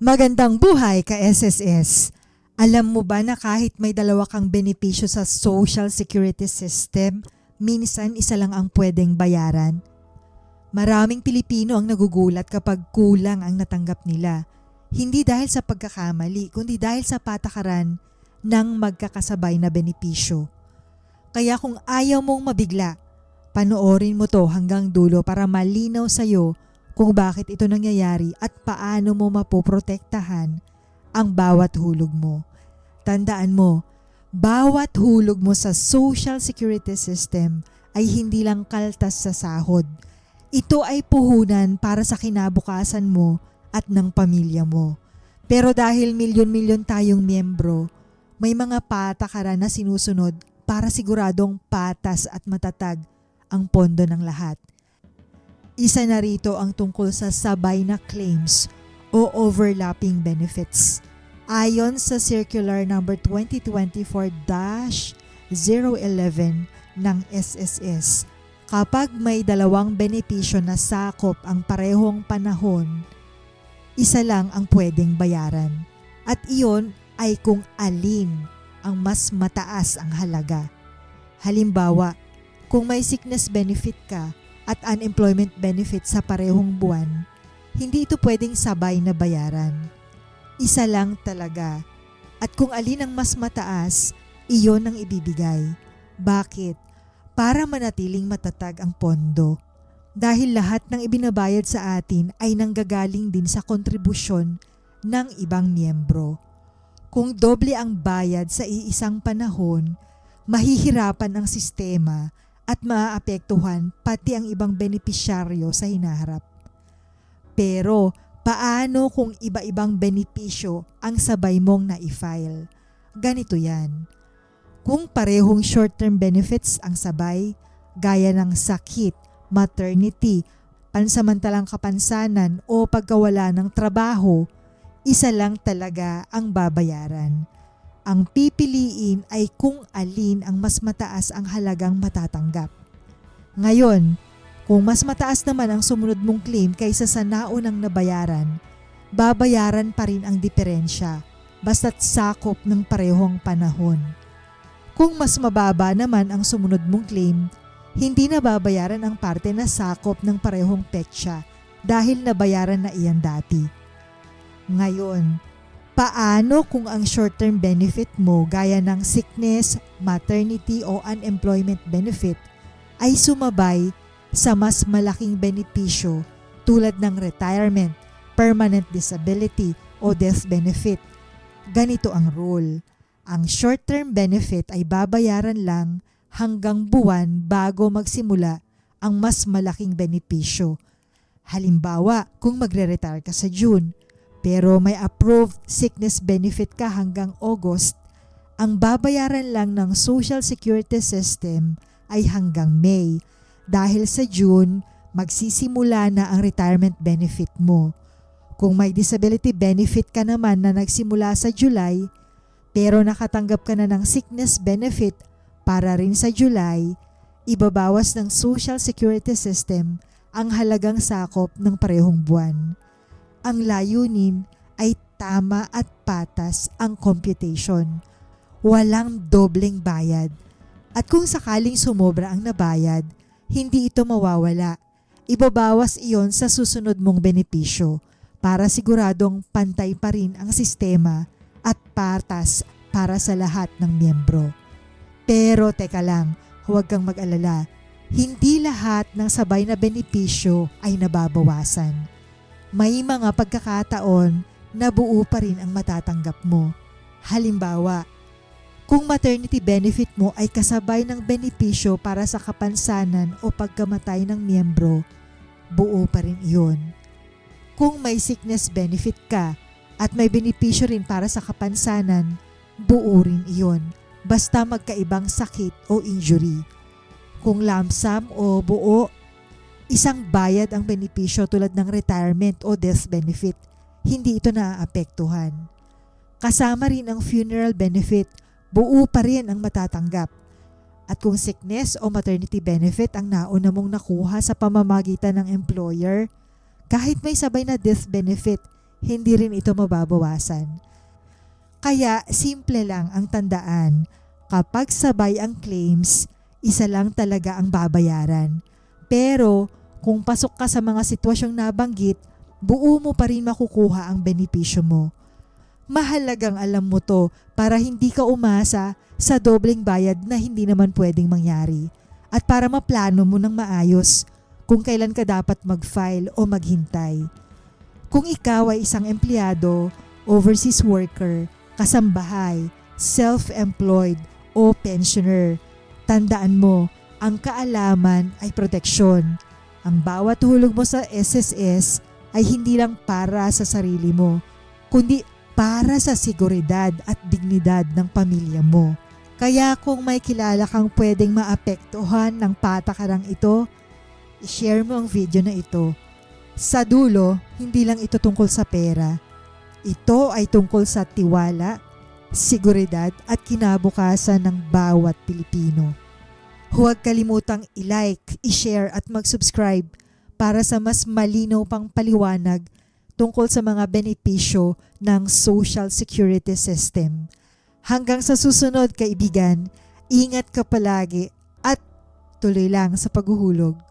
Magandang buhay ka SSS. Alam mo ba na kahit may dalawa kang benepisyo sa Social Security System, minsan isa lang ang pwedeng bayaran? Maraming Pilipino ang nagugulat kapag kulang ang natanggap nila. Hindi dahil sa pagkakamali, kundi dahil sa patakaran ng magkakasabay na benepisyo. Kaya kung ayaw mong mabigla, panoorin mo to hanggang dulo para malinaw sa'yo kung bakit ito nangyayari at paano mo mapoprotektahan ang bawat hulog mo. Tandaan mo, bawat hulog mo sa social security system ay hindi lang kaltas sa sahod. Ito ay puhunan para sa kinabukasan mo at ng pamilya mo. Pero dahil milyon-milyon tayong miyembro, may mga patakaran na sinusunod para siguradong patas at matatag ang pondo ng lahat. Isa na rito ang tungkol sa sabay na claims o overlapping benefits. Ayon sa Circular number 2024-011 ng SSS, kapag may dalawang benepisyo na sakop ang parehong panahon, isa lang ang pwedeng bayaran. At iyon ay kung alin ang mas mataas ang halaga. Halimbawa, kung may sickness benefit ka at unemployment benefit sa parehong buwan, hindi ito pwedeng sabay na bayaran. Isa lang talaga. At kung alin ang mas mataas, iyon ang ibibigay. Bakit? Para manatiling matatag ang pondo. Dahil lahat ng ibinabayad sa atin ay nanggagaling din sa kontribusyon ng ibang miyembro. Kung doble ang bayad sa iisang panahon, mahihirapan ang sistema at maaapektuhan pati ang ibang benepisyaryo sa hinaharap. Pero paano kung iba-ibang benepisyo ang sabay mong na-file? Ganito yan. Kung parehong short-term benefits ang sabay, gaya ng sakit, maternity, pansamantalang kapansanan o pagkawala ng trabaho, isa lang talaga ang babayaran. Ang pipiliin ay kung alin ang mas mataas ang halagang matatanggap. Ngayon, kung mas mataas naman ang sumunod mong claim kaysa sa naunang nabayaran, babayaran pa rin ang diferensya basta't sakop ng parehong panahon. Kung mas mababa naman ang sumunod mong claim, hindi na babayaran ang parte na sakop ng parehong petsa dahil nabayaran na iyan dati. Ngayon, paano kung ang short-term benefit mo gaya ng sickness, maternity o unemployment benefit ay sumabay sa mas malaking benepisyo tulad ng retirement, permanent disability o death benefit? Ganito ang rule. Ang short-term benefit ay babayaran lang hanggang buwan bago magsimula ang mas malaking benepisyo. Halimbawa, kung magre-retire ka sa June, pero may approved sickness benefit ka hanggang August, ang babayaran lang ng Social Security System ay hanggang May dahil sa June magsisimula na ang retirement benefit mo. Kung may disability benefit ka naman na nagsimula sa July, pero nakatanggap ka na ng sickness benefit para rin sa July, ibabawas ng Social Security System ang halagang sakop ng parehong buwan. Ang layunin ay tama at patas ang computation. Walang dobleng bayad. At kung sakaling sumobra ang nabayad, hindi ito mawawala. Ibabawas iyon sa susunod mong benepisyo para siguradong pantay pa rin ang sistema at patas para sa lahat ng miyembro. Pero teka lang, huwag kang mag-alala. Hindi lahat ng sabay na benepisyo ay nababawasan. May mga pagkakataon na buo pa rin ang matatanggap mo. Halimbawa, kung maternity benefit mo ay kasabay ng benepisyo para sa kapansanan o pagkamatay ng miyembro, buo pa rin iyon. Kung may sickness benefit ka at may benepisyo rin para sa kapansanan, buo rin iyon basta magkaibang sakit o injury. Kung lump sum o buo, isang bayad ang benepisyo tulad ng retirement o death benefit, hindi ito naaapektuhan. Kasama rin ang funeral benefit, buo pa rin ang matatanggap. At kung sickness o maternity benefit ang nauna mong nakuha sa pamamagitan ng employer, kahit may sabay na death benefit, hindi rin ito mababawasan. Kaya simple lang ang tandaan, kapag sabay ang claims, isa lang talaga ang babayaran. Pero kung pasok ka sa mga sitwasyong nabanggit, buo mo pa rin makukuha ang benepisyo mo. Mahalagang alam mo to para hindi ka umasa sa dobleng bayad na hindi naman pwedeng mangyari at para maplano mo ng maayos kung kailan ka dapat mag-file o maghintay. Kung ikaw ay isang empleyado, overseas worker, kasambahay, self-employed o pensioner, tandaan mo, ang kaalaman ay proteksyon. Ang bawat hulog mo sa SSS ay hindi lang para sa sarili mo, kundi para sa seguridad at dignidad ng pamilya mo. Kaya kung may kilala kang pwedeng maapektuhan ng patakarang ito, i-share mo ang video na ito. Sa dulo, hindi lang ito tungkol sa pera. Ito ay tungkol sa tiwala, seguridad at kinabukasan ng bawat Pilipino. Huwag kalimutang i-like, i-share at mag-subscribe para sa mas malinaw pang paliwanag tungkol sa mga benepisyo ng Social Security System. Hanggang sa susunod kaibigan, ingat ka palagi at tuloy lang sa paghuhulog.